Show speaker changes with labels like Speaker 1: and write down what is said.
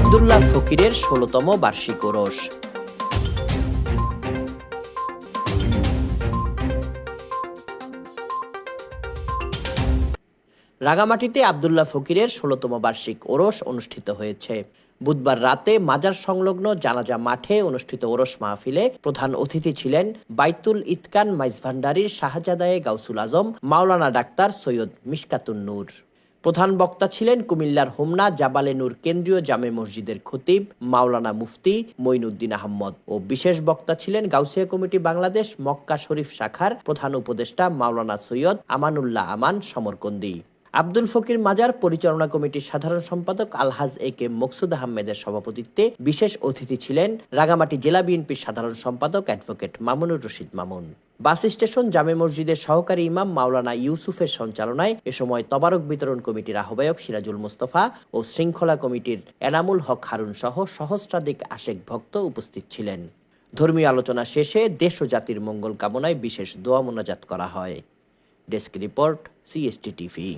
Speaker 1: আবদুল্লাহ ফকিরের ষোলতম বার্ষিক ওরস। রাঙামাটিতে আবদুল্লাহ ফকিরের ষোলতম বার্ষিক ওরস অনুষ্ঠিত হয়েছে। বুধবার রাতে মাজার সংলগ্ন জানাজা মাঠে অনুষ্ঠিত ওরস মাহফিলে প্রধান অতিথি ছিলেন বাইতুল ইতকান মাইজ ভান্ডারির শাহজাদায়ে গাউসুল আজম, মাওলানা ডাক্তার সৈয়দ মিশকাতুন নূর। প্রধান বক্তা ছিলেন কুমিল্লার হোমনা, জাবালে নূর কেন্দ্রীয়, জামে মসজিদের খতিব, মাওলানা মুফতি মইনুদ্দিন আহমদ ও বিশেষ বক্তা ছিলেন গাউসিয়া কমিটি বাংলাদেশ মক্কা শরীফ শাখার প্রধান উপদেষ্টা মাওলানা সৈয়দ আমানুল্লাহ আমান সমরকন্দি। আব্দুল ফকির মাজার পরিচালনা কমিটির সাধারণ সম্পাদক আলহাজ এ কে মকসুদ আহমেদের সভাপতিত্বে বিশেষ অতিথি ছিলেন রাগামাটি জেলা বিএনপির সাধারণ সম্পাদক advocate Mamunur Rashid Mamun. Bus station জামে মসজিদের সহকারী ইমাম মাওলানা ইউসুফের সঞ্চালনায় এ সময় তবারক বিতরণ কমিটির আহ্বায়ক সিরাজুল মোস্তফা ও শৃঙ্খলা কমিটির এনামুল হক হারুন সহ সহস্রাধিক আশেক ভক্ত উপস্থিত ছিলেন। ধর্মীয় আলোচনা শেষে দেশ ও জাতির মঙ্গল কামনায় বিশেষ দোয়া মোনাজাত করা হয়। Desk report CST TV.